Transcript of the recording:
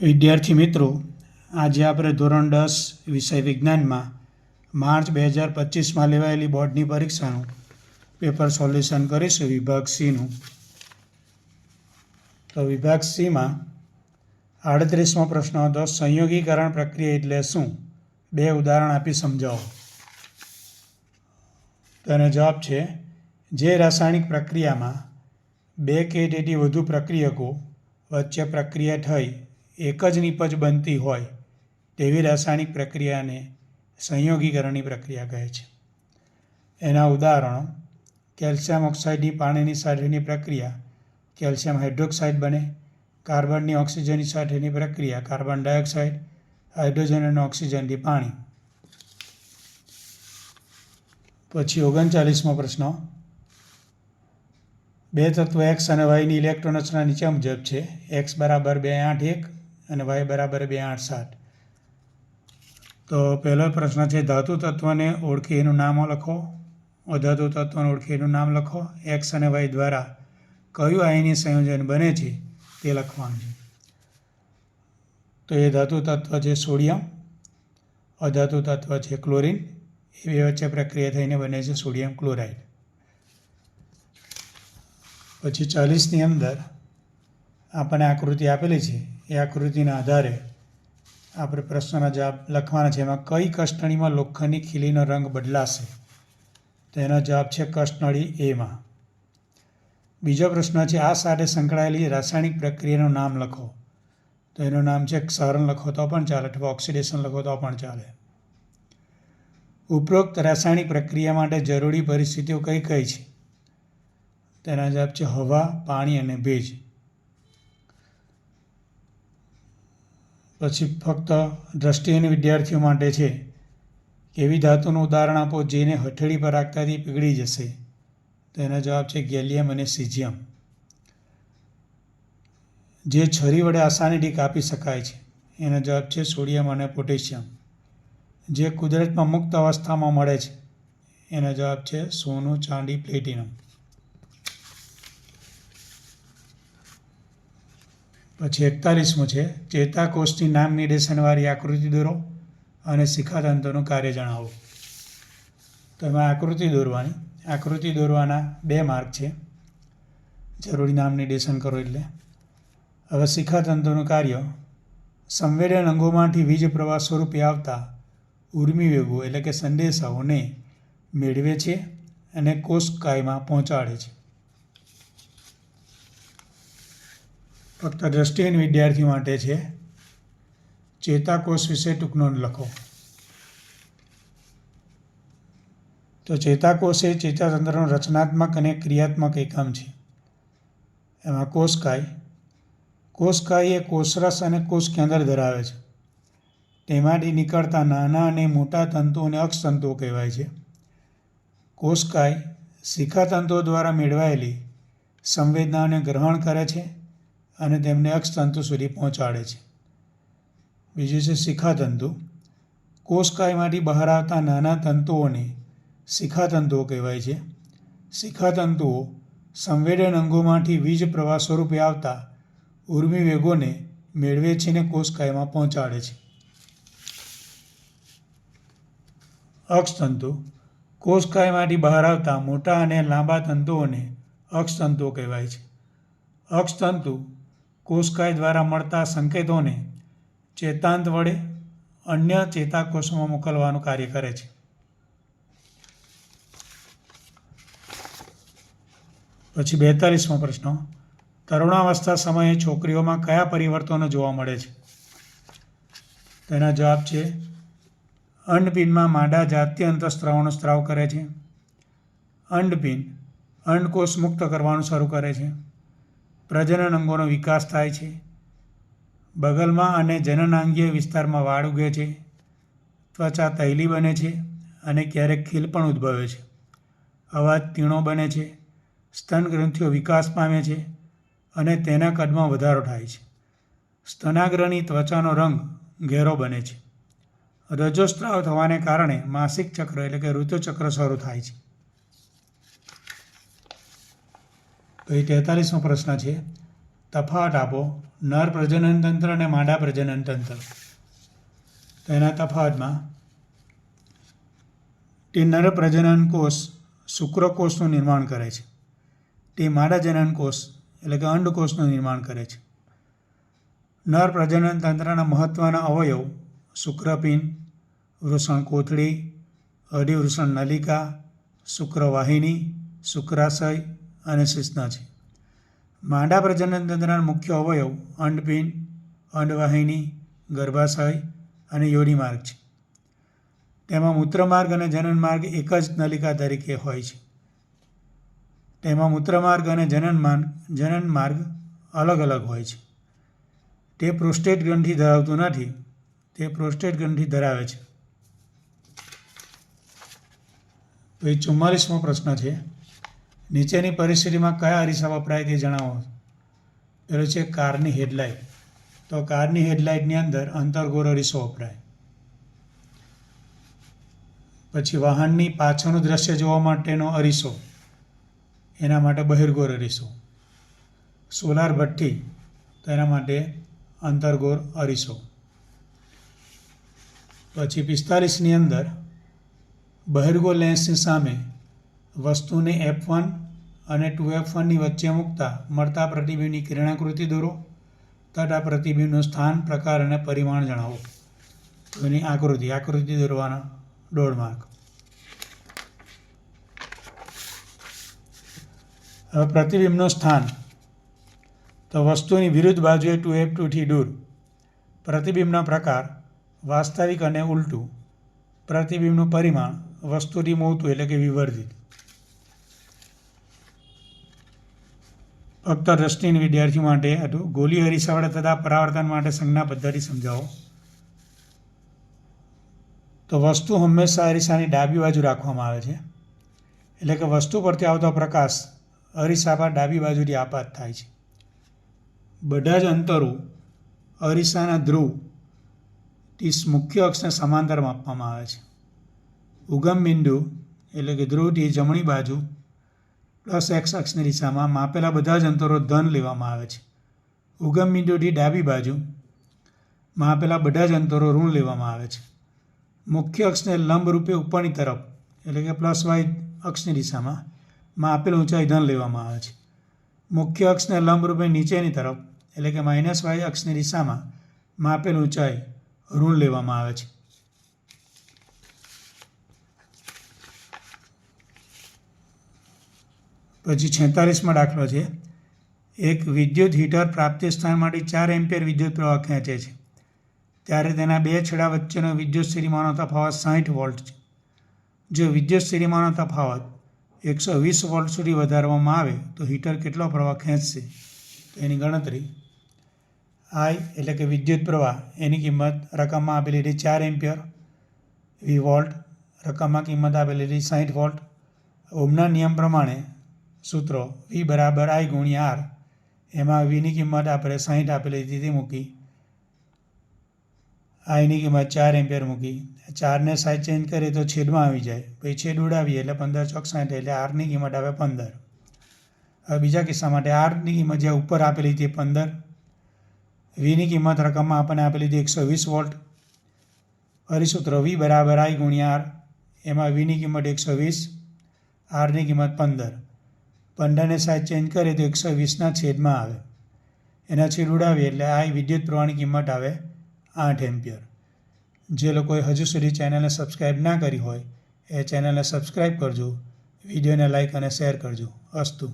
વિદ્યાર્થી મિત્રો, આજે આપણે ધોરણ દસ વિષય વિજ્ઞાનમાં માર્ચ બે હજાર પચીસમાં લેવાયેલી બોર્ડની પરીક્ષાનું પેપર સોલ્યુશન કરીશું વિભાગ સીનું. તો વિભાગ સીમાં આડત્રીસમો પ્રશ્ન હતો, સંયોગીકરણ પ્રક્રિયા એટલે શું? બે ઉદાહરણ આપી સમજાવો. તેનો જવાબ છે, જે રાસાયણિક પ્રક્રિયામાં બે કે તેથી વધુ પ્રક્રિયકો વચ્ચે પ્રક્રિયા થઈ એક જ નીપજ બનતી હોય તેવી રાસાયણિક પ્રક્રિયાને સંયોગીકરણની પ્રક્રિયા કહે છે. એના ઉદાહરણો, કેલ્શિયમ ઓક્સાઇડની પાણીની સાથેની પ્રક્રિયા, કેલ્શિયમ હાઇડ્રોક્સાઇડ બને, કાર્બનની ઓક્સિજનની સાથેની પ્રક્રિયા, કાર્બન ડાયોક્સાઇડ, હાઇડ્રોજન અને ઓક્સિજનથી પાણી. પછી ઓગણચાલીસમો પ્રશ્ન. બે તત્વ એક્સ અને વાયની ઇલેક્ટ્રોન રચના નીચે મુજબ છે. એક્સ બરાબર બે આઠ એક અને વાય બરાબર બે આઠ સાત. તો પહેલો પ્રશ્ન છે, ધાતુ તત્વને ઓળખી એનું નામ લખો. અધાતુ તત્વને ઓળખી એનું નામ લખો. એક્સ અને વાય દ્વારા કયું આયની સંયોજન બને છે તે લખવાનું છે. તો એ ધાતુ તત્વ છે સોડિયમ, અધાતુ તત્વ છે ક્લોરિન એ બે વચ્ચે પ્રક્રિયા થઈને બને છે સોડિયમ ક્લોરાઇડ. પછી ચાલીસની અંદર આપણને આકૃતિ આપેલી છે એ આકૃતિના આધારે આપણે પ્રશ્નના જવાબ લખવાના છે. એમાં કઈ કષ્ટણીમાં લોખંડની ખીલીનો રંગ બદલાશે? તો એનો જવાબ છે કષ્ટનળી એમાં બીજો પ્રશ્ન છે, આ સાથે સંકળાયેલી રાસાયણિક પ્રક્રિયાનું નામ લખો. તો એનું નામ છે ક્ષરણ લખો તો પણ ચાલે, અથવા ઓક્સિડેશન લખો તો પણ ચાલે. ઉપરોક્ત રાસાયણિક પ્રક્રિયા માટે જરૂરી પરિસ્થિતિઓ કઈ કઈ છે? તેના જવાબ છે હવા, પાણી અને ભેજ. પછી ફક્ત દ્રષ્ટિહીન વિદ્યાર્થીઓ માટે છે. એવી ધાતુનું ઉદાહરણ આપો જેને હથેળી પર રાખતાથી પીગળી જશે? તો એનો જવાબ છે ગેલિયમ અને સિજિયમ જે છરી વડે આસાનીથી કાપી શકાય છે. એનો જવાબ છે સોડિયમ અને પોટેશિયમ. જે કુદરતમાં મુક્ત અવસ્થામાં મળે છે. એનો જવાબ છે સોનું ચાંદી પ્લેટિનમ. પછી એકતાલીસમું છે. ચેતાકોષની નામ નિર્દેશનવાળી આકૃતિ દોરો અને શિખાતંત્રનું કાર્ય જણાવો. તો એમાં આકૃતિ દોરવાની. આકૃતિ દોરવાના બે માર્ક છે. જરૂરી નામ નિર્દેશન કરો એટલે. હવે શિખાતંતુનું કાર્ય. સંવેદન અંગોમાંથી વીજ પ્રવાહ સ્વરૂપે આવતા ઉર્મી વેગો એટલે કે સંદેશાઓને મેળવે છે અને કોષકાયમાં પહોંચાડે છે. ફક્ત દ્રષ્ટિહીન વિદ્યાર્થી માટે છે. ચેતાકોષ વિશે ટૂંક નોંધ લખો. તો ચેતાકોષ એ ચેતાતંત્રનું રચનાત્મક અને ક્રિયાત્મક એકમ છે. એમાં કોષકાય કોષકાય એ કોષરસ અને કોષ કેન્દ્ર ધરાવે છે. તેમાંથી નીકળતા નાના અને મોટા તંતુઓને અક્ષતંતુઓ કહેવાય છે. કોષકાય શિખાતંતુઓ દ્વારા મેળવાયેલી સંવેદનાઓને ગ્રહણ કરે છે. અને તેમને અક્ષતંતુ સુધી પહોંચાડે છે. બીજું છે શિખાતંતુ. કોષકાયમાંથી બહાર આવતા નાના તંતુઓને શિખાતંતુઓ કહેવાય છે. શિખાતંતુઓ સંવેદન અંગોમાંથી વીજ પ્રવાહ સ્વરૂપે આવતા ઉર્મી વેગોને મેળવે છે અને કોષકાયમાં પહોંચાડે છે. અક્ષતંતુ કોષકાયમાંથી બહાર આવતા મોટા અને લાંબા તંતુઓને અક્ષતંતુઓ કહેવાય છે. અક્ષતંતુ કોષકાય દ્વારા મળતા સંકેતોને ચેતાંત વડે અન્ય ચેતાકોષોમાં મોકલવાનું કાર્ય કરે છે. પછી બેતાલીસમો પ્રશ્ન. તરુણાવસ્થા સમયે છોકરીઓમાં કયા પરિવર્તનો જોવા મળે છે? તેના જવાબ છે અંડપિંડમાં માદા જાતીય અંતઃસ્ત્રાવનો સ્ત્રાવ કરે છે. અંડપિંડ અંડકોષ મુક્ત કરવાનું શરૂ કરે છે. પ્રજનન અંગોનો વિકાસ થાય છે. બગલમાં અને જનનાંગીય વિસ્તારમાં વાળ ઉગે છે, ત્વચા તૈલી બને છે અને ક્યારેક ખીલ પણ ઉદ્ભવે છે. અવાજ તીણો બને છે, સ્તન ગ્રંથિઓ વિકાસ પામે છે અને તેના કદમાં વધારો થાય છે. સ્તનાગ્રની ત્વચાનો રંગ ઘેરો બને છે. રજોસ્ત્રાવ થવાને કારણે માસિક ચક્ર એટલે કે ઋતુચક્ર શરૂ થાય છે. તો એ તેતાલીસમો પ્રશ્ન છે. તફાવત આપો. નર પ્રજનન તંત્ર અને માદા પ્રજનન તંત્ર. તો એના તફાવતમાં તે નર પ્રજનન કોષ શુક્રકોષનું નિર્માણ કરે છે. તે માદા જનન કોષ એટલે કે અંડકોષનું નિર્માણ કરે છે. નર પ્રજનન તંત્રના મહત્ત્વના અવયવ શુક્રપિંડ વૃષણ કોથળી, અધિવૃષણ નલિકા શુક્રવાહિની શુક્રાશય અને શિશ્ન છે. માંડા પ્રજનન તંત્રના મુખ્ય અવયવ અંડપિંડ અંડવાહિની, ગર્ભાશય અને યોનિમાર્ગ છે. તેમાં મૂત્રમાર્ગ અને જનનમાર્ગ એક જ નલિકા તરીકે હોય છે. તેમાં મૂત્રમાર્ગ અને જનનમાર્ગ જનનમાર્ગ અલગ અલગ હોય છે. તે પ્રોસ્ટેટ ગ્રંથિ ધરાવતું નથી, તે પ્રોસ્ટેટ ગ્રંથિ ધરાવે છે. તો એ ચુમ્માલીસમો પ્રશ્ન છે. નીચેની પરિસ્થિતિમાં કયા અરીસા વપરાય તે જણાવો. પેલો છે કારની હેડલાઇટ. તો કારની હેડલાઇટની અંદર અંતરગોળ અરીસો વપરાય. પછી વાહનની પાછળનું દ્રશ્ય જોવા માટેનો અરીસો. એના માટે બહિર્ગોર અરીસો. સોલાર ભઠ્ઠી. તો એના માટે અંતર્ગોર અરીસો. પછી પિસ્તાલીસની અંદર બહિર્ગો લેન્સની સામે વસ્તુને એફ વન અને ટુ એફ વનની વચ્ચે મૂકતા મળતા પ્રતિબિંબની કિરણાકૃતિ દોરો. તથા પ્રતિબિંબનું સ્થાન, પ્રકાર અને પરિમાણ જણાવો. એની આકૃતિ આકૃતિ દોરવાના દોઢ માર્ક. હવે પ્રતિબિંબનું સ્થાન. તો વસ્તુની વિરુદ્ધ બાજુએ ટુ એફ ટુથી દૂર. પ્રતિબિંબના પ્રકાર, વાસ્તવિક અને ઉલટું. પ્રતિબિંબનું પરિમાણ, વસ્તુથી મોતું એટલે કે વિવર્ધિત. ફક્ત દ્રષ્ટિની વિદ્યાર્થીઓ માટે હતું ગોલી અરીસાવાળા તથા પરાવર્તન માટે સંજ્ઞા પદ્ધતિ સમજાવો. તો વસ્તુ હંમેશા અરીસાની ડાબી બાજુ રાખવામાં આવે છે. એટલે કે વસ્તુ પરથી આવતો પ્રકાશ અરીસા પર ડાબી બાજુથી આપાત થાય છે. બધા જ અંતરો અરીસાના ધ્રુવ તી મુખ્ય અક્ષને સમાંતર માપવામાં આવે છે. ઉગમ બિંદુ એટલે કે ધ્રુવથી જમણી બાજુ પ્લસ એક્સ અક્ષની દિશામાં માપેલા બધા જ અંતરો ધન લેવામાં આવે છે. ઉગમ બિંદુથી ડાબી બાજુ માપેલા બધા જ અંતરો ઋણ લેવામાં આવે છે. મુખ્ય અક્ષને લંબરૂપે ઉપરની તરફ, એટલે કે પ્લસ વાય અક્ષની દિશામાં માપેલ ઊંચાઈ ધન લેવામાં આવે છે. મુખ્ય અક્ષને લંબ રૂપે નીચેની તરફ, એટલે કે માઇનસ વાય અક્ષની દિશામાં માપેલ ઊંચાઈ ઋણ લેવામાં આવે છે. પછી છેતાલીસમાં દાખલો છે. એક વિદ્યુત હીટર પ્રાપ્તિ સ્થાનમાંથી ચાર એમ્પિયર વિદ્યુત પ્રવાહ ખેંચે છે. ત્યારે તેના બે છેડા વચ્ચેનો વિદ્યુત સ્થિતિમાનો તફાવત સાઠ વોલ્ટ છે. જો વિદ્યુત સ્થિતિમાનો તફાવત એકસો વીસ વોલ્ટ સુધી વધારવામાં આવે, તો હીટર કેટલો પ્રવાહ ખેંચશે? તો એની ગણતરી, આઈ એટલે કે વિદ્યુત પ્રવાહ, એની કિંમત રકમમાં આપેલી હતી ચાર એમ્પિયર, વી વોલ્ટ, રકમમાં કિંમત આપેલી હતી સાઠ વોલ્ટ. ઓમના નિયમ પ્રમાણે સૂત્રો વી બરાબર આઈ ગુણ્યા આર એમાં વીની કિંમત આપણે સાહીઠ આપેલી હતી મૂકી. આઈની કિંમત ચાર એમ્પિયર મૂકી. ચારને સાઈડ ચેન્જ કરીએ તો છેદમાં આવી જાય. પછી છેદ ઉડાવીએ એટલે પંદર ચોક સાઠ એટલે આરની કિંમત આવે પંદર. હવે બીજા કિસ્સા માટે આરની કિંમત જે ઉપર આપેલી હતી પંદર. વીની કિંમત રકમમાં આપણને આપેલી હતી એકસો વીસ વોલ્ટ. હરિસૂત્ર વી બરાબર આઈ ગુણ્યા આર એમાં વીની કિંમત એકસો વીસ આરની કિંમત પંદર. પંદરને સાઈડ ચેન્જ કરીએ તો એકસો વીસના છેદમાં આવે. એના છેદ ઉડાવીએ એટલે આ વિદ્યુત પ્રવાહની કિંમત આવે આઠ એમ્પિયર. જે લોકોએ હજુ સુધી ચેનલને સબસ્ક્રાઈબ ના કરી હોય, એ ચેનલને સબસ્ક્રાઈબ કરજો, વિડીયોને લાઈક અને શેર કરજો. અસ્તુ.